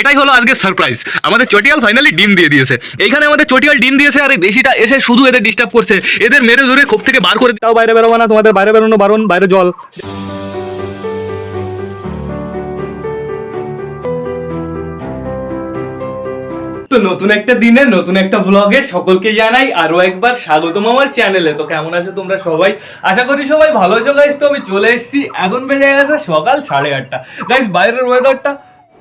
এটাই হলো আজকের সারপ্রাইজ আমাদের চটিয়াল ফাইনালি ডিম দিয়ে দিয়েছে। এইখানে আমাদের চটিয়াল ডিম দিয়েছে আর বেশিটা দেশিটা এসে শুধু এদের ডিস্টার্ব করছে। এদের মেরে ধরে খোপ থেকে বার করে তাও বাইরে বেরোবো না তোমাদের বাইরে বেরোনো বারণ বাইরে জল। তো নতুন একটা দিনে নতুন একটা ব্লগে সকলকে জানাই আরও একবার স্বাগতম আমার চ্যানেলে তো কেমন আছো তোমরা সবাই? আশা করি সবাই ভালো আছো গাইজ তো আমি চলে এসেছি, এখন বেজে গেছে সকাল সাড়ে আটটা। গাইস বাইরের ওয়েদারটা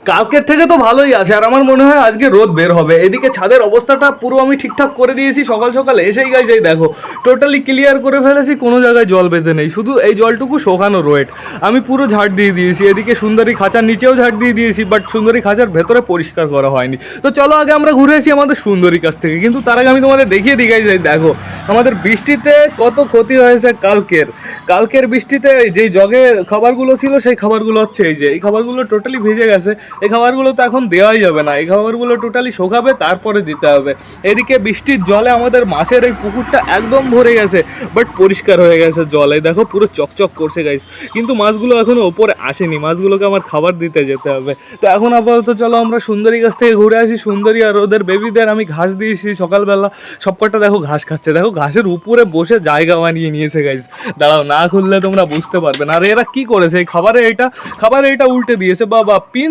কালকের থেকে তো ভালোই আছে, আর আমার মনে হয় আজকে রোদ বের হবে। এদিকে ছাদের অবস্থাটা পুরো আমি ঠিকঠাক করে দিয়েছি, সকাল সকাল এসেই গাইজ এই দেখো টোটালি ক্লিয়ার করে ফেলেছি, কোনো জায়গায় জল বেঁধে নেই, শুধু এই জলটুকু শোকানো রোয়েট। আমি পুরো ঝাড় দিয়ে দিয়েছি, এদিকে সুন্দরী খাঁচার নিচেও ঝাড় দিয়ে দিয়েছি বাট সুন্দরী খাঁচার ভেতরে পরিষ্কার করা হয়নি। তো চলো আগে আমরা ঘুরে আসি আমাদের সুন্দরী কাছ থেকে, কিন্তু তার আগে আমি তোমাদের দেখিয়ে দিই গাইজ এই দেখো, আমাদের বৃষ্টিতে কত ক্ষতি হয়েছে কালকের। কালকের বৃষ্টিতে যেই জগে খাবারগুলো ছিল, সেই খাবারগুলো হচ্ছে এই যে, এই খাবারগুলো টোটালি ভিজে গেছে। এই খাবারগুলো তো এখন দেওয়াই যাবে না। এই খাবারগুলো টোটালি শোকাবে, তারপরে দিতে হবে। এদিকে বৃষ্টির জলে আমাদের মাছের এই পুকুরটা একদম ভরে গেছে বাট পরিষ্কার হয়ে গেছে জলে। দেখো, পুরো চকচক করছে গাইস কিন্তু মাছগুলো এখনও ওপরে আসেনি। মাছগুলোকে আমার খাবার দিতে যেতে হবে। তো এখন আপাতত চলো আমরা সুন্দরী গাছ থেকে ঘুরে আসি। সুন্দরী আর ওদের বেবিদের আমি ঘাস দিয়েছি সকালবেলা। সবকটা দেখো ঘাস খাচ্ছে। দেখো ঘাসের উপরে বসে জায়গা বানিয়ে নিয়েছে গাইস দাঁড়াও, না খুললে তোমরা বুঝতে পারবে না। আর এরা কি করেছে? এই খাবারে এটা খাবারে এটা উল্টে দিয়েছে। বা বা পিন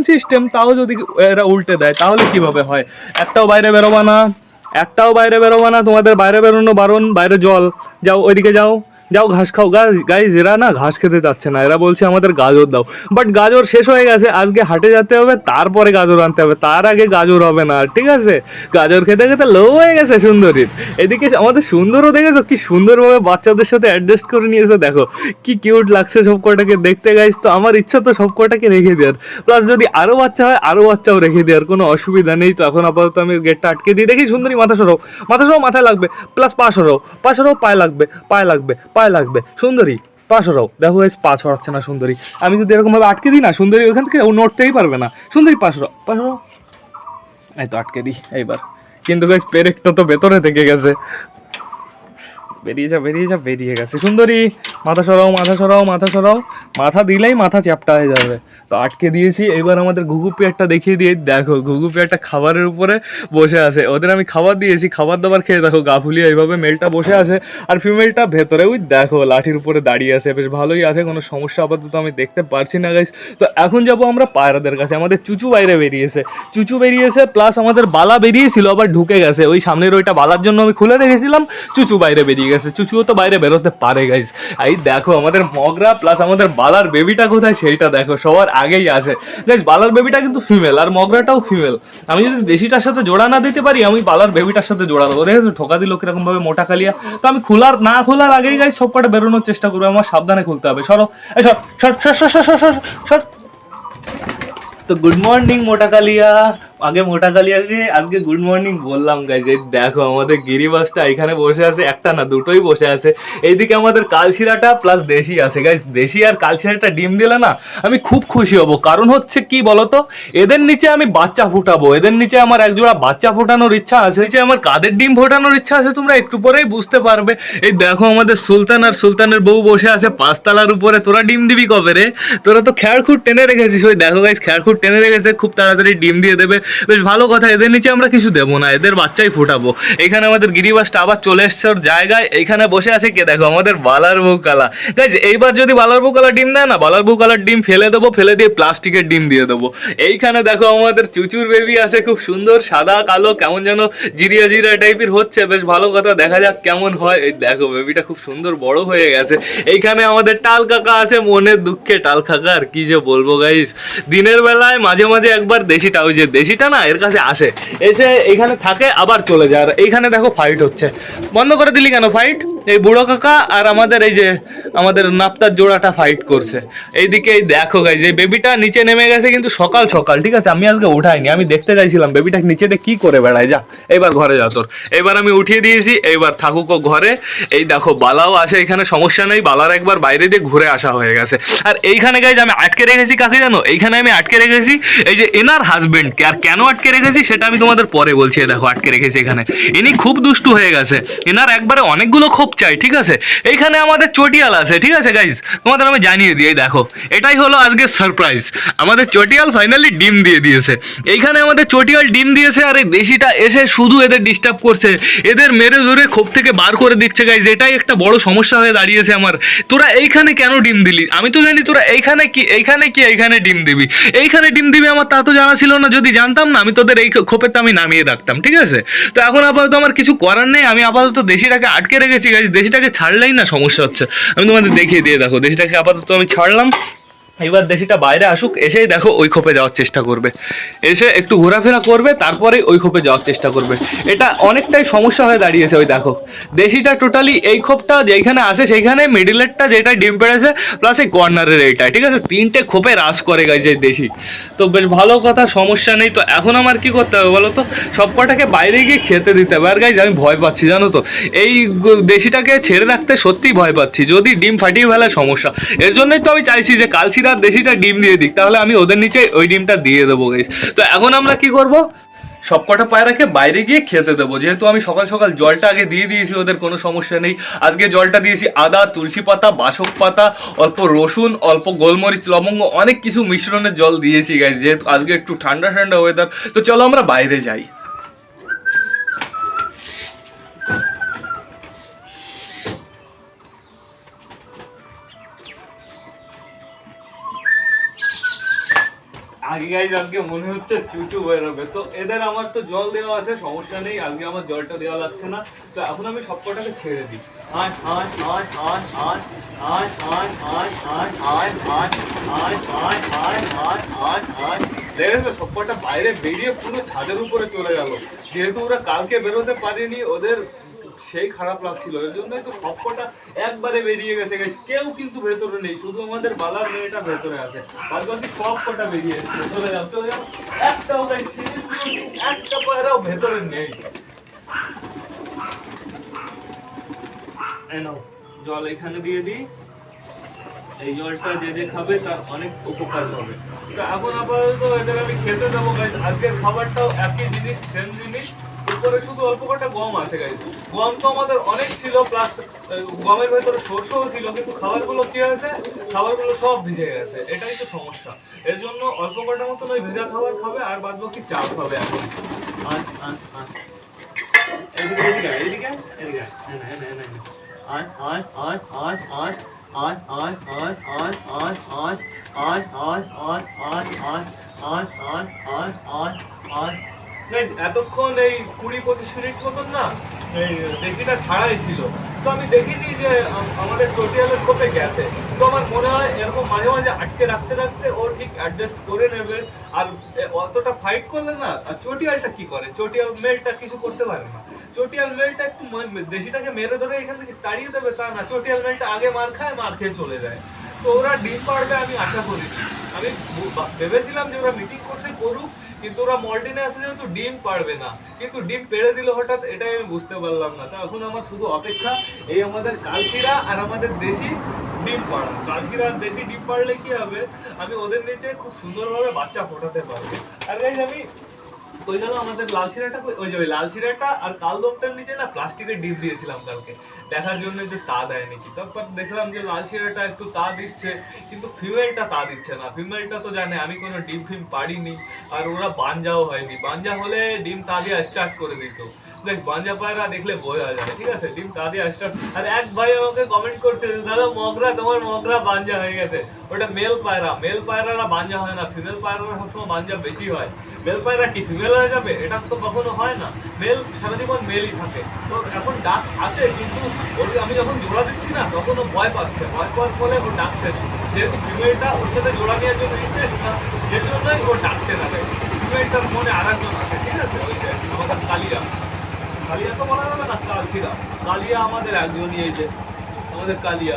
তাও যদি এরা উল্টে দেয়, তাহলে কীভাবে হয়? একটাও বাইরে বেরোবা না, একটাও বাইরে বেরোবা না, তোমাদের বাইরে বেরোনো বারণ, বাইরে জল, যাও, ওইদিকে যাও। যাও ঘাস খাও। গাইজ এরা না ঘাস খেতে চাচ্ছে না। এরা বলছে আমাদের গাজর দাও। বাট গাজর শেষ হয়ে গেছে। আজকে হাটে যেতে হবে, তারপরে গাজর আনতে হবে। তার আগে গাজর হবে না, ঠিক আছে? গাজর খেতে খেতে লো হয়ে গেছে সুন্দরীর এদিকে আমাদের সুন্দরও দেখেছ? কি সুন্দরভাবে বাচ্চাদের সাথে অ্যাডজাস্ট করে নিয়েছে, দেখো। কি কিউট লাগছে সব কটাকে দেখতে গাইজ তো আমার ইচ্ছা তো সব কটাকে রেখে দেওয়ার। প্লাস যদি আরও বাচ্চা হয় আরও বাচ্চাও রেখে দেওয়ার। কোনো অসুবিধা নেই। তো এখন আপাতত আমি গেটটা আটকে দিই। দেখি সুন্দরী মাথা সরাও। মাথা সরাও, মাথায় লাগবে। প্লাস পা সরাও। পা সরাও, পায়ে লাগবে পায়ে লাগবে। পায়ে লাগবে। সুন্দরী পা সরাও। দেখো গাইজ পা ছড়াচ্ছে না সুন্দরী। আমি যদি এরকমভাবে আটকে দিই না, সুন্দরী ওখান থেকে ও নড়তেই পারবে না। সুন্দরী, পা সরাও পা সরাও। এই তো আটকে দিই, এইবার। কিন্তু গাছ পেরেকটা তো ভেতরে থেকে গেছে। বেরিয়ে যা বেরিয়ে যা, বেরিয়ে গেছে। সুন্দরী, মাথা সরাও মাথা সরাও মাথা সরাও। মাথা দিলেই মাথা চ্যাপটা হয়ে যাবে। তো আটকে দিয়েছি, এবার আমাদের ঘুঘু পেয়ারটা দেখিয়ে দিয়ে দেখো, ঘুঘু পেয়ারটা খাবারের উপরে বসে আছে। ওদের আমি খাবার দিয়েছি, খাবার দাবার খেয়ে দেখো, গা ফুলিয়ে এইভাবে মেলটা বসে আছে। আর ফিমেলটা ভেতরে ওই দেখো, লাঠির উপরে দাঁড়িয়ে আছে। বেশ ভালোই আছে, কোনো সমস্যা আপাতত আমি দেখতে পারছি না গাইস তো এখন যাব আমরা পায়রাদের কাছে। আমাদের চুচু বাইরে বেরিয়েছে। চুচু বেরিয়েছে প্লাস আমাদের বালা বেরিয়েছিল, আবার ঢুকে গেছে। ওই সামনের ওইটা বালার জন্য আমি খুলে রেখেছিলাম, চুচু বাইরে বেরিয়ে গেছে চুচুও তো বাইরে বেরোতে পারে গাইজ এই দেখো, আমাদের মগরা প্লাস আমাদের বালার বেবিটা কোথায়? সেইটা দেখো, সবার আগেই আছে। গাইজ বালার বেবিটা কিন্তু ফিমেল আর মগরাটাও ফিমেল আমি যদি দেশিটার সাথে জোড়া না দিতে পারি, আমি বালার বেবিটার সাথে জোড়া দেবো। দেখেছ, ঠোকা দিল কীরকমভাবে মোটা কালিয়া। তো আমি খোলার, না খোলার আগেই গাইজ সব কটা বেরোনোর চেষ্টা করব। আমার সাবধানে খুলতে হবে। সরো সর সর সর সর সর সর সর। তো গুড মর্নিং মোটা কালিয়া। আগে মোটা কালিয়াকে আজকে গুড মর্নিং বললাম গাইজ এই দেখো আমাদের গিরিবাসটা এখানে বসে আছে, একটা না, দুটোই বসে আছে। এইদিকে আমাদের কালশিরাটা প্লাস দেশি আছে গাইজ দেশি আর কালশিরাটা ডিম দিলে না আমি খুব খুশি হব। কারণ হচ্ছে কি বলতো, এদের নিচে আমি বাচ্চা ফুটাবো, এদের নিচে আমার একজোড়া বাচ্চা ফোটানোর ইচ্ছা আছে নিচে আমার কাদের ডিম ফোটানোর ইচ্ছা আছে, তোমরা একটু পরেই বুঝতে পারবে। এই দেখো আমাদের সুলতান আর সুলতানের বউ বসে আছে পাঁচতলার উপরে, তোরা ডিম দিবি কবে রে? তোরা তো খেয়ারখুট টেনে রেখেছিস, ওই দেখো গাইজ খেয়ারখুট টেনে রেখেছে, খুব তাড়াতাড়ি ডিম দিয়ে দেবে। বেশ ভালো কথা, এদের নিচে আমরা কিছু দেবো না, এদের বাচ্চাই ফোটাবো। এখানে আমাদের গিরিবাসটা আবার চলে এসছে ওর জায়গায় এইখানে বসে আছে কে? দেখো, আমাদের বালার বউ কালা গাইজ এইবার যদি বালার বউ কালা ডিম দেয় না, বালার বউ কালার ডিম ফেলে দেবো, ফেলে দিয়ে প্লাস্টিকের ডিম দিয়ে দেবো। এইখানে দেখো আমাদের চুচুর বেবি আছে, খুব সুন্দর, সাদা, কালো, কেমন যেন জিরিয়া জিরা টাইপের হচ্ছে, বেশ ভালো কথা, দেখা যাক কেমন হয়। এই দেখো বেবিটা খুব সুন্দর বড় হয়ে গেছে। এইখানে আমাদের টাল কাকা আছে, মনের দুঃখে টাল কাকা, আর কি যে বলব গাইস দিনের বেলায় মাঝে মাঝে একবার দেশিটা ওই যে দেশিটা না এর কাছে আসে। এসে এখানে থাকে, আবার চলে যায়। আর এইখানে দেখো ফাইট হচ্ছে। বন্ধ করে দিলি কেন ফাইট এই বুড়ো কাকা আর আমাদের এই যে, আমাদের নাপ্তার জোড়াটা ফাইট করছে। এইদিকে এই দেখো গাইজ এই বেবিটা নিচে নেমে গেছে কিন্তু সকাল সকাল, ঠিক আছে? আমি আজকে উঠাইনি, আমি দেখতে চাইছিলাম বেবিটা নিচেতে কি করে বেড়ায়, যা। এবার ঘরে যা তোর। এবার আমি উঠিয়ে দিয়েছি এইবার থাকুক ও ঘরে। এই দেখো, বালাও আসে এখানে, সমস্যা নেই। বালার একবার বাইরে দিয়ে ঘুরে আসা হয়ে গেছে। আর এইখানে গাইজ আমি আটকে রেখেছি কাকে জানো? এইখানে আমি আটকে রেখেছি, এই যে এনার হাজবেন্ডকে আর কেন আটকে রেখেছি সেটা আমি তোমাদের পরে বলছি দেখো আটকে রেখেছি এখানে। ইনি খুব দুষ্টু হয়ে গেছে। এনার একবারে অনেকগুলো খোপ চাই, ঠিক আছে? এইখানে আমাদের চটিয়াল আছে, ঠিক আছে গাইজ তোমাদের আমি জানিয়ে দিই দেখো। এটাই হলো আজকে সারপ্রাইজ আমাদের চটিয়াল ফাইনালি ডিম দিয়ে দিয়েছে। এইখানে আমাদের চটিয়াল ডিম দিয়েছে, আর এই দেশিটা এসে শুধু এদের ডিস্টার্ব করছে। এদের মেরে ধরে খোপ থেকে বার করে দিচ্ছে গাইজ এটাই একটা বড় সমস্যা হয়ে দাঁড়িয়েছে আমার। তোরা এইখানে কেন ডিম দিলি? আমি তো জানি তোরা এইখানে কি এইখানে কি, এইখানে ডিম দিবি। এইখানে ডিম দিবি আমার তা তো জানা ছিল না। যদি জানতাম না, আমি তোদের এই খোপেতে আমি নামিয়ে রাখতাম, ঠিক আছে? তো এখন আপাতত আমার কিছু করার নেই, আমি আপাতত দেশিটাকে আটকে রেখেছি গাছ দেশিটাকে ছাড়লেই না সমস্যা হচ্ছে। আমি তোমাদের দেখিয়ে দিয়ে দেখো, দেশিটাকে আপাতত আমি ছাড়লাম এবার দেশিটা বাইরে আসুক, এসেই দেখো ওই খোপে যাওয়ার চেষ্টা করবে। এসে একটু ঘোরাফেরা করবে তারপরে ওই খোপে যাওয়ার চেষ্টা করবে। এটা অনেকটাই সমস্যা হয়ে দাঁড়িয়েছে ওই দেখো। দেশিটা টোটালি এই খোপটা যেখানে আসে সেইখানে মিডিলেরটা যেটা ডিম পেড়েছে প্লাস এই কর্নারের এইটা ঠিক আছে? তিনটে খোপে রাস করে গেছে দেশি। তো বেশ ভালো কথা, সমস্যা নেই। তো এখন আমার কি করতে হবে বলো তো? সব কটাকে বাইরে গিয়ে খেতে দিতে হবে। আর গাইজ আমি ভয় পাচ্ছি, জানো তো? এই দেশিটাকে ছেড়ে রাখতে সত্যিই ভয় পাচ্ছি। যদি ডিম ফাটিয়ে ফেলে, সমস্যা। এর জন্যই তো আমি চাইছি যে কালচিরার দেশিটা ডিম দিয়ে দিক, তাহলে আমি ওদের নিচে ওই ডিমটা দিয়ে দেবো গাইজ তো এখন আমরা কি করব? সব কটা পায়রাকে বাইরে গিয়ে খেতে দেবো। যেহেতু আমি সকাল সকাল জলটা আগে দিয়ে দিয়েছি, ওদের কোনো সমস্যা নেই। আজকে জলটা দিয়েছি আদা, তুলসী পাতা, বাসক পাতা, অল্প রসুন, অল্প গোলমরিচ, লবঙ্গ, অনেক কিছু মিশ্রণের জল দিয়েছি গাইজ যেহেতু আজকে একটু ঠান্ডা ঠান্ডা ওয়েদার তো চলো আমরা বাইরে যাই। আগে গাইজ আজকে মনে হচ্ছে চুচু বেরোবে তো এদের আমার তো জল দেওয়া আছে সমস্যা নেই আজকে আমার জলটা দেওয়া লাগছে না তো এখন আমি সব কটাকে ছেড়ে দিই আট দেখেছ সব কটা বাইরে বেরিয়ে পুরো ছাদের উপরে চলে গেল যেহেতু ওরা কালকে বেরোতে পারেনি ওদের সেই খারাপ লাগছিল। এর জন্যই তো সবকটা একবারে বেরিয়ে গেছে guys। কেউ কিন্তু ভেতরে নেই, শুধু আমাদের বালার মেয়েটা ভেতরে আছে। বাদ বাকি সব কটা বেরিয়ে চলে একটাও গাইস সিরিয়াসলি একটা ভেতরে নেই। এই জল এখানে দিয়ে দিই। এই জলটা যে যে খাবে তার অনেক উপকার হবে তো এখন আপাতত এদের আমি খেতে দেবো গাইজ আজকের খাবারটাও একই জিনিস সেম জিনিস। উপরে শুধু অল্প কটা গম আছে গাইজ গম তো আমাদের অনেক ছিল প্লাস গমের ভেতরে শস্যও ছিল কিন্তু খাবারগুলো কি হয়েছে খাবারগুলো সব ভিজে গেছে এটাই তো সমস্যা এর জন্য অল্প কটা মতন ওই ভেজা খাবার খাবে আর বাদ বাকি চাল খাবে এখন আজ এদিকে এদিকে এদিকে এদিকে আয়। হ্যাঁ, হ্যাঁ, হ্যাঁ, হ্যাঁ, হ্যাঁ। আয়, আয়, আয়, আয়, আয়, আয়, আয়, আয়, আয়, আয়, আয়, আয়, আয়, এতক্ষণ এই কুড়ি পঁচিশ মিনিট মতন না, এই দেখিটা ছাড়াই ছিল। তো আমি দেখিনি যে আমাদের চটিয়ালের কোপে গেছে। তো আমার মনে হয় এরকম মাঝে মাঝে আটকে রাখতে রাখতে ও ঠিক অ্যাডজাস্ট করে নেবে। আর অতটা ফাইট করলে না, আর চটিয়ালটা কি করে? চটিয়াল মেলটা কিছু করতে পারে না। চটিয়াল মেলটা একটু দেশিটাকে মেরে ধরে এখান থেকে তাড়িয়ে দেবে তা না। চটিয়াল মেলটা আগে মার খায়, মার খেয়ে চলে যায়। তো ওরা ডিম পাড়বে আমি আশা করিনি আমি ভেবেছিলাম যে ওরা মিটিং করছে, করুক, কিন্তু ওরা মল্টিনে আসে যেহেতু ডিম পারবে না। কিন্তু ডিম পেড়ে দিল হঠাৎ, এটাই আমি বুঝতে পারলাম না। তো এখন আমার শুধু অপেক্ষা, এই আমাদের কালশিরা আর আমাদের দেশি ডিম পাড়া। কালশিরা আর দেশি ডিম পাড়লে কি হবে? আমি ওদের নিচে খুব সুন্দরভাবে বাচ্চা ফোটাতে পারব। আর গাইজ আমি ওই গেল আমাদের লাল কই- ওই যে ওই লাল সিরাটা আর কাল দপটার নিচে না প্লাস্টিকের ডিপ দিয়েছিলাম কালকে। দেখার জন্য যে তা দেয় নাকি তারপর দেখলাম যে লাল সিরাটা একটু তা দিচ্ছে, কিন্তু ফিমেলটা তা দিচ্ছে না। ফিমেলটা তো জানে, আমি কোনো ডিম ফিম পারিনি আর ওরা বানজাও হয়নি। বানজা হলে ডিম তা দিয়ে স্টার্ট করে দিত। দেখ, বাঞ্জা পায়রা দেখলে বোঝা যায় ঠিক আছে? ডিম তা দিয়ে স্টার্ট আর এক ভাই আমাকে কমেন্ট করছে দাদা, মগরা, তোমার মগরা বাঞ্জা হয়ে গেছে। ওটা মেল পায়রা মেল পায়রারা বাঞ্জা হয় না। ফিমেল পায়রারা সবসময় বাঞ্জা বেশি হয়। মেল পায়রা কি ফিমেল হয়ে যাবে, এটা তো কখনো হয় না। মেল সারা জীবন মেলই থাকে। তো এখন ডাক আছে, কিন্তু ওর আমি যখন জোড়া দিচ্ছি না, তখন ও ভয় পাচ্ছে। ভয় পাওয়ার ফলে ও ডাকছে না। যেহেতু ফিমেলটা ওর সাথে জোড়া নেওয়ার জন্য ইন্টারেস্ট না এর জন্যই ও ডাকছে না। ফিমেলটার মনে আর একজন আছে, ঠিক আছে? ওই যে আমাদের কালিয়া। কালিয়া তো বলা যাবে না কালছিরা কালিয়া আমাদের একজনই এই যে, আমাদের কালিয়া।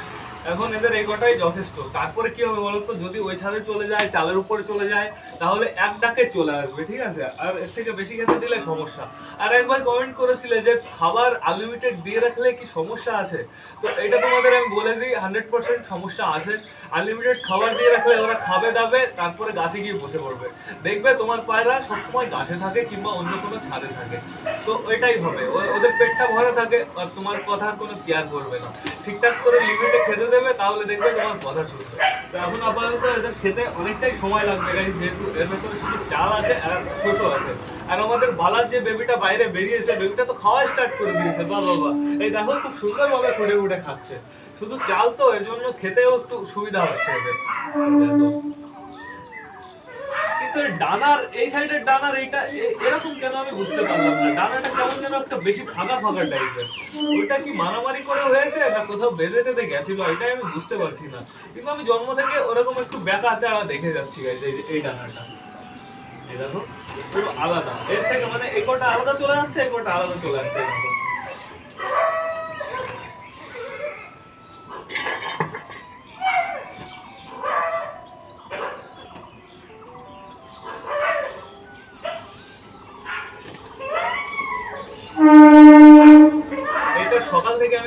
এখন এদের এই কটাই যথেষ্ট। তারপরে কি হবে বলতো যদি ওই ছাদে চলে যায়, চালের উপরে চলে যায়, তাহলে এক ডাকে চলে আসবে, ঠিক আছে? আর এর থেকে বেশি খেতে দিলে সমস্যা। আর একবার কমেন্ট করেছিলে যে খাবার আনলিমিটেড দিয়ে রাখলে কি সমস্যা আছে? তো এটা তোমাদের আমি বলে দিই হান্ড্রেড পার্সেন্ট সমস্যা আছে। আনলিমিটেড খাবার দিয়ে রাখলে ওরা খাবে দাবে, তারপরে গাছে গিয়ে বসে পড়বে। দেখবে তোমার পায়রা সবসময় গাছে থাকে কিংবা অন্য কোনো ছাদে থাকে। তো ওইটাই হবে। ওদের পেটটা ভরা থাকে, আর তোমার কথার কোনো কেয়ার করবে না। ঠিকঠাক করে লিমিটে খেতে দেবে, তাহলে দেখবে তোমার কথা শুনবে তো এখন আপাতত এদের খেতে অনেকটাই সময় লাগবে গাড়ি যেহেতু এর ভেতরে শুধু চাল আছে আর শোষো আছে। আর আমাদের বালার যে বেবিটা বাইরে বেরিয়েছে, বেবিটা তো খাওয়া স্টার্ট করে দিয়েছে, বা বাবা। এই দেখো, খুব সুন্দরভাবে খুঁড়ে উঠে খাচ্ছে। শুধু চাল তো, এর জন্য খেতেও একটু সুবিধা হচ্ছে এদের। এর ডানার, এই সাইডের ডানার এইটা এরকম কেন আমি বুঝতে পারলাম না? ডানাটা কেমন যেন একটা বেশি ফাঁকা ফাঁকা টাইপের। ওইটা কি মারামারি করে হয়েছে না কোথাও বেঁধে টেঁধে গেছিল? এটাই আমি বুঝতে পারছি না। কিন্তু আমি জন্ম থেকে ওরকম একটু বেকা তেড়া দেখে যাচ্ছি এই ডানাটা। এই দেখো, পুরো আলাদা। এর থেকে মানে এই কটা আলাদা চলে যাচ্ছে এই কটা আলাদা চলে আসছে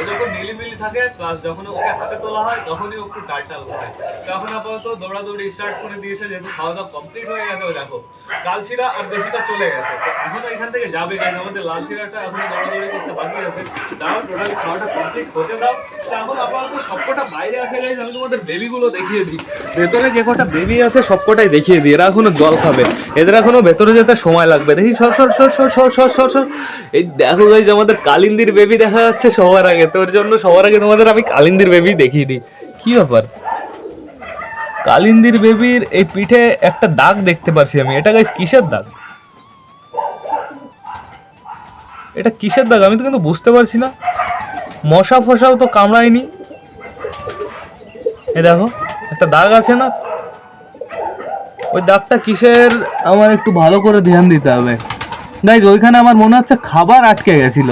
ও যখন নিলিমিলি থাকে প্লাস যখন ওকে হাতে তোলা হয়, তখনই ও একটু টালটাল হয়। তখন আপাতত দৌড়াদৌড়ি স্টার্ট করে দিয়েছে, যেহেতু খাওয়া দাওয়া কমপ্লিট হয়ে গেছে ও দেখো, লালশিরা আর দেশিটা চলে গেছে। এখন এখান থেকে যাবে কেন? আমাদের লালশিরাটা এখন দৌড়াদৌড়ি করতে বাকি আছে। তাও টোটাল খাওয়াটা কমপ্লিট হতে দাও। এখন আপাতত সবকটা বাইরে আছে গাইজ আমি তোমাদের বেবিগুলো দেখিয়ে দিই। ভেতরে যে কটা বেবি আছে, সবকটাই দেখিয়ে দিই। এরা এখনও জল খাবে। এদের এখনও ভেতরে যেতে সময় লাগবে। দেখি, সর সর সর সর সর সর সর এই দেখো গাইজ আমাদের কালিন্দির বেবি দেখা যাচ্ছে সবার আগে। তোর জন্য সবার আগে তোমাদের আমি কালিন্দির বেবি দেখিয়ে দিই। কি ব্যাপার? কালিন্দির বেবির এই পিঠে একটা দাগ দেখতে পারছি আমি। এটা গাইজ কিসের দাগ? এটা কিসের দাগ? আমি তো কিন্তু বুঝতে পারছি না। মশা ফসাও তো কামড়ায়নি। এ দেখো, একটা দাগ আছে না? ওই দাগটা কিসের? আমার একটু ভালো করে ধ্যান দিতে হবে। গাইজ ওইখানে আমার মনে হচ্ছে খাবার আটকে গেছিল।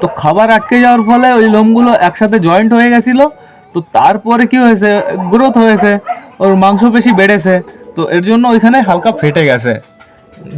তো খাবার আটকে যাওয়ার ফলে ওই লোমগুলো একসাথে জয়েন্ট হয়ে গেছিল, তো তারপরে কি হয়েছে? গ্রোথ হয়েছে, ওর মাংসপেশি বেড়েছে, তো এর জন্য ওইখানে হালকা ফেটে গেছে।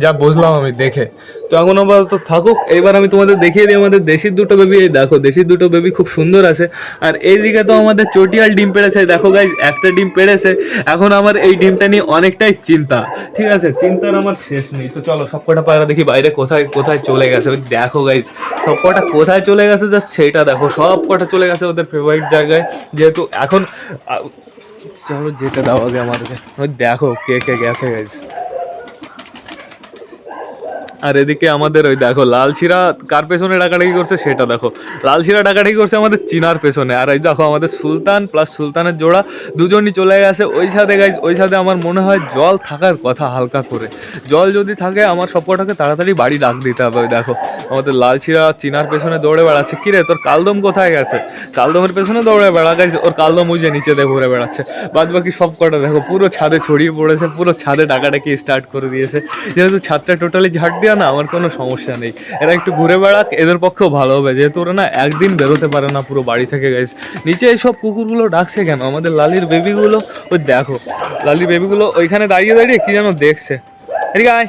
যা বুঝলাম আমি, দেখে। তো এখন আবার তো থাকুক এবার আমি তোমাদের দেখিয়ে দিই, আমাদের দেশির দুটো বেবি এই দেখো, দেশির দুটো বেবি খুব সুন্দর আছে। আর এইদিকে তো আমাদের চটিয়াল ডিম পেড়েছে, দেখো গাইজ একটা ডিম পেড়েছে। এখন আমার এই ডিমটা নিয়ে অনেকটাই চিন্তা। ঠিক আছে, চিন্তার আমার শেষ নেই। তো চলো সবকটা পায়রা দেখি, বাইরে কোথায় কোথায় চলে গেছে। ওই দেখো গাইজ সবকটা কোথায় চলে গেছে জাস্ট সেইটা দেখো। সব কটা চলে গেছে ওদের ফেভারিট জায়গায়। যেহেতু এখন চলো যেতে দাও আগে আমাদেরকে। ওই দেখো কে কে গেছে গাইজ আর এদিকে আমাদের ওই দেখো লাল শিরা কার পেছনে ডাকাডাকি করছে সেটা দেখো। লাল শিরা ডাকাডাকি করছে আমাদের চিনার পেছনে। আর এই দেখো, আমাদের সুলতান প্লাস সুলতানের জোড়া দুজনই চলে গেছে। ওই সাথে গাইজ ওই সাথে আমার মনে হয় জল থাকার কথা হালকা করে। জল যদি থাকে, আমার সবকটাকে তাড়াতাড়ি বাড়ি ডাক দিতে হবে, ওই দেখো। আমাদের লাল শিরা চিনার পেছনে দৌড়ে বেড়াচ্ছে। কিরে তোর কালদম কোথায় গেছে? কালদমের পেছনে দৌড়ে বেড়া। গাইজ ওর কালদম ওই যে নিচে দিয়ে ঘুরে বেড়াচ্ছে। বাদ বাকি সব কটা দেখো, পুরো ছাদে ছড়িয়ে পড়েছে, পুরো ছাদে ডাকাডাকি স্টার্ট করে দিয়েছে। যেহেতু ছাদটা টোটালি ঝাড় দেওয়া না, আমার কোনো সমস্যা নেই। এরা একটু ঘুরে বেড়াক, এদের পক্ষেও ভালো হবে। যেহেতু ওরা না একদিন বেরোতে পারে না পুরো বাড়ি থেকে গাইজ নিচে এইসব কুকুরগুলো ডাকছে কেন? আমাদের লালির বেবিগুলো ওই দেখো, লালির বেবিগুলো ওইখানে দাঁড়িয়ে দাঁড়িয়ে কি যেন দেখছে। এদিকে আয়।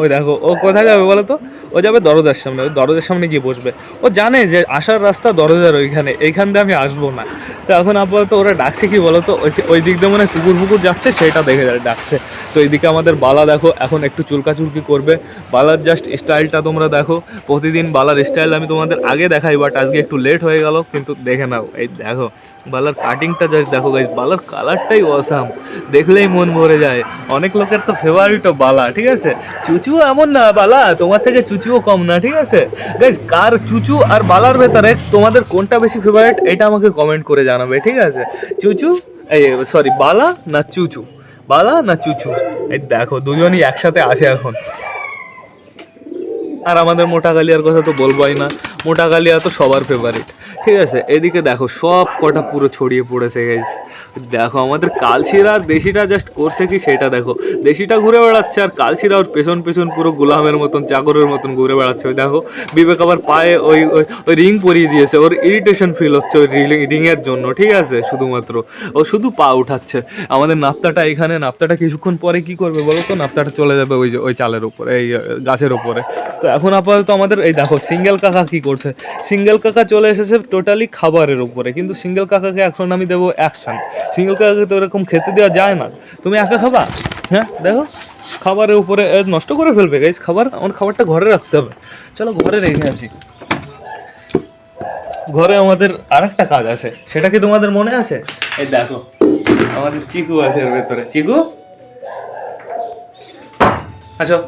ওই দেখো, ও কোথায় যাবে বলো তো? ও যাবে দরজার সামনে ওই দরজার সামনে গিয়ে বসবে। ও জানে যে আসার রাস্তা দরজার ওইখানে, এইখান দিয়ে আমি আসব না। তো এখন আপাতত ওরা ডাকছে কি বলো তো ওই দিক দিয়ে মনে কুকুর ফুকুর যাচ্ছে, সেটা দেখে যায়, ডাকছে। তো এইদিকে আমাদের বালা দেখো, এখন একটু চুলকাচুলকি করবে। বালার জাস্ট স্টাইলটা তোমরা দেখো। প্রতিদিন বালার স্টাইল আমি তোমাদের আগে দেখাই বাট আজকে একটু লেট হয়ে গেল, কিন্তু দেখে নাও। এই দেখো, বালার কাটিংটা জাস্ট দেখো গাইজ বালার কালারটাই অসাম দেখলেই মন ভরে যায়। অনেক লোকের তো ফেভারিটও বালা, ঠিক আছে? চুচু এমন না, বালা, তোমার থেকে চুচু চুচুও কম না, ঠিক আছে? গাইজ কার চুচু আর বালার ভেতরে তোমাদের কোনটা বেশি ফেভারিট এটা আমাকে কমেন্ট করে জানাবে, ঠিক আছে? চুচু? এই সরি বালা না চুচু? বালা না চুচু? এই দেখো, দুজনই একসাথে আছে এখন। আর আমাদের মোটা কালিয়ার কথা তো বলবোই না। মোটা কালিয়া তো সবার ফেভারিট ঠিক আছে, এদিকে দেখো, সব কটা পুরো ছড়িয়ে পড়েছে গেছে দেখো, আমাদের কালশিরা আর দেশিটা জাস্ট করছে কি সেটা দেখো। দেশিটা ঘুরে বেড়াচ্ছে আর কালশিরা ওর পেছন পেছন পুরো গোলামের মতন চাকরের মতন ঘুরে বেড়াচ্ছে। ওই দেখো, বিবেক আবার পায়ে ওই ওই রিং পরিয়ে দিয়েছে। ওর ইরিটেশন ফিল হচ্ছে ওই রিংয়ের জন্য, ঠিক আছে? শুধুমাত্র। ও শুধু পা উঠাচ্ছে। আমাদের নাপ্তাটা এখানে, নাপ্তাটা কিছুক্ষণ পরে কি করবে বলো তো? নাপ্তাটা চলে যাবে ওই যে, ওই চালের উপরে, এই, গাছের উপরে। তো এখন আপাতত আমাদের, এই দেখো, সিঙ্গেল কাকা কি করছে। সিঙ্গেল কাকা চলে এসেছে টোটালি খাবারের উপরে, কিন্তু সিঙ্গেল কাকাকে এখন আমি দেবো অ্যাকশন সিঙ্গেল কাকাকে তো এরকম খেতে দেওয়া যায় না। তুমি একা খাবা? হ্যাঁ দেখো, খাবারের উপরে নষ্ট করে ফেলবে গাইস খাবার, আমার খাবারটা ঘরে রাখতে হবে। চলো ঘরে রেখে আসি। ঘরে আমাদের আর একটা কাজ আছে, সেটা কি তোমাদের মনে আছে? এই দেখো, আমাদের চিকু আছে এর ভেতরে। চিকু? আসো।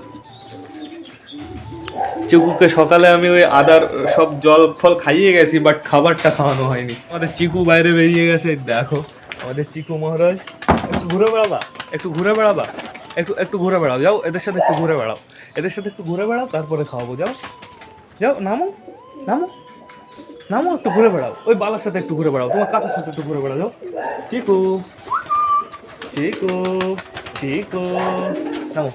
চিকুকে সকালে আমি ওই আদার সব জল, ফল খাইয়ে গেছি বাট খাবারটা খাওয়ানো হয়নি। আমাদের চিকু বাইরে বেরিয়ে গেছে দেখো, আমাদের চিকু মহারাজ। একটু ঘুরে বেড়াবা? একটু ঘুরে বেড়াবা? একটু একটু ঘুরে বেড়াও, যাও, এদের সাথে একটু ঘুরে বেড়াও। এদের সাথে একটু ঘুরে বেড়াও, তারপরে খাওয়াবো, যাও। যাও, নামো নামো নামো, একটু ঘুরে বেড়াও। ওই বালার সাথে একটু ঘুরে বেড়াও, তোমার কাকার সাথে একটু ঘুরে বেড়াও, যাও। চিকু চিকু চিকু, নামো।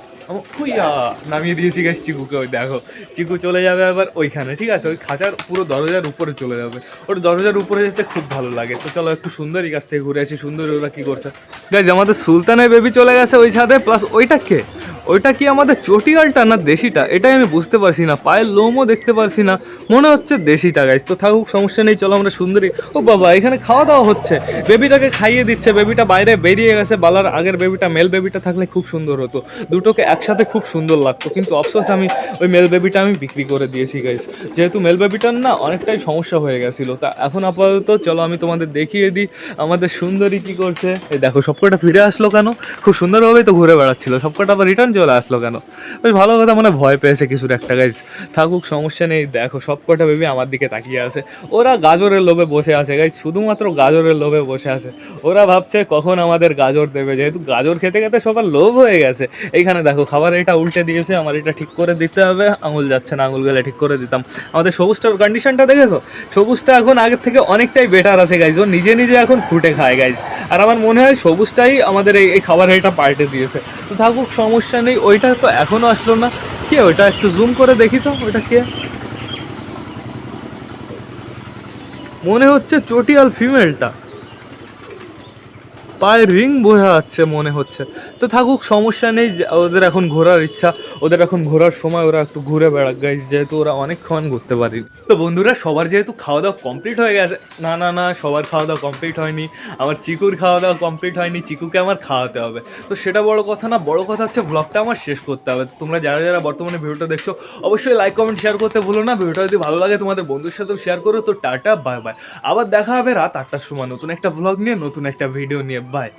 নামিয়ে দিয়েছি গাছ চিকুকে, ওই দেখো। চিকু চলে যাবে আবার ওইখানে, ঠিক আছে? ওই খাঁচার পুরো দরজার উপরে চলে যাবে। ওর দরজার উপরে যেতে খুব ভালো লাগে। তো চলো একটু সুন্দরী গাছ থেকে ঘুরে আসি। সুন্দরী ওরা কি করছে? গাছ আমাদের সুলতানের বেবি চলে গেছে ওই ছাদে প্লাস ওইটা কে? ওইটা কি আমাদের চটিয়ালটা না দেশিটা? এটাই আমি বুঝতে পারছি না, পায়ের লোমও দেখতে পারছি না, মনে হচ্ছে দেশিটা গাইজ তো থাকুক, সমস্যা নেই, চলো আমরা সুন্দরী। ও বাবা, এখানে খাওয়া দাওয়া হচ্ছে। বেবিটাকে খাইয়ে দিচ্ছে, বেবিটা বাইরে বেরিয়ে গেছে, বালার আগের বেবিটা মেল বেবিটা থাকলে খুব সুন্দর হতো। দুটোকে একসাথে খুব সুন্দর লাগতো, কিন্তু অফসোস আমি ওই মেল বেবিটা আমি বিক্রি করে দিয়েছি গাইজ যেহেতু মেল বেবিটার না অনেকটাই সমস্যা হয়ে গেছিল, তা এখন আপাতত চলো আমি তোমাদের দেখিয়ে দিই, আমাদের সুন্দরী কি করছে। এই দেখো, সবকটা ফিরে আসলো কেন? খুব সুন্দরভাবেই তো ঘুরে বেড়াচ্ছিল, সবকটা আবার রিটার্ন চলে আসলো কেন? বেশ ভালো কথা মানে ভয় পেয়েছে কিছুর একটা গাইজ থাকুক, সমস্যা নেই। দেখো, সবকটা বেবি আমার দিকে তাকিয়ে আছে। ওরা গাজরের লোভে বসে আছে গাইজ শুধুমাত্র গাজরের লোভে বসে আছে। ওরা ভাবছে কখন আমাদের গাজর দেবে। যেহেতু গাজর খেতে খেতে সবার লোভ হয়ে গেছে। এইখানে দেখো, খাবার এটা উল্টে দিয়েছে। আমার এটা ঠিক করে দিতে হবে। আঙুল যাচ্ছে না, আঙুল গেলে ঠিক করে দিতাম। আমাদের সবুজটার কন্ডিশনটা দেখেছ? সবুজটা এখন আগের থেকে অনেকটাই বেটার আছে গাইজ ও নিজে নিজে এখন খুঁটে খায় গাইজ আর আমার মনে হয় সবুজটাই আমাদের এই খাবার এটা পাল্টে দিয়েছে। তো থাকুক, সমস্যা নেই, ওইটা তো এখনও আসলো না। কে ওইটা একটু জুম করে দেখি তো, ওইটা কে? মনে হচ্ছে চটিয়াল ফিমেলটা পায়ে রিং বোঝা যাচ্ছে মনে হচ্ছে। তো থাকুক, সমস্যা নেই ওদের এখন ঘোরার ইচ্ছা, ওদের এখন ঘোরার সময় ওরা একটু ঘুরে বেড়াক গাইজ যেহেতু ওরা অনেকক্ষণ ঘুরতে পারি তো বন্ধুরা, সবার যেহেতু খাওয়া দাওয়া কমপ্লিট হয়ে গেছে, না না না, সবার খাওয়া দাওয়া কমপ্লিট হয়নি আমার চিকুর খাওয়া দাওয়া কমপ্লিট হয়নি, চিকুকে আমার খাওয়াতে হবে। তো সেটা বড় কথা না, বড় কথা হচ্ছে ব্লগটা আমার শেষ করতে হবে। তো তোমরা যারা যারা বর্তমানে ভিডিওটা দেখছ, অবশ্যই লাইক কমেন্ট শেয়ার করতে ভুলো না। ভিডিওটা যদি ভালো লাগে তোমাদের বন্ধুর সাথেও শেয়ার করো। তো টাটা বাই বাই আবার দেখা হবে রাত আটটার সময় নতুন একটা ব্লগ নিয়ে, নতুন একটা ভিডিও নিয়ে। But.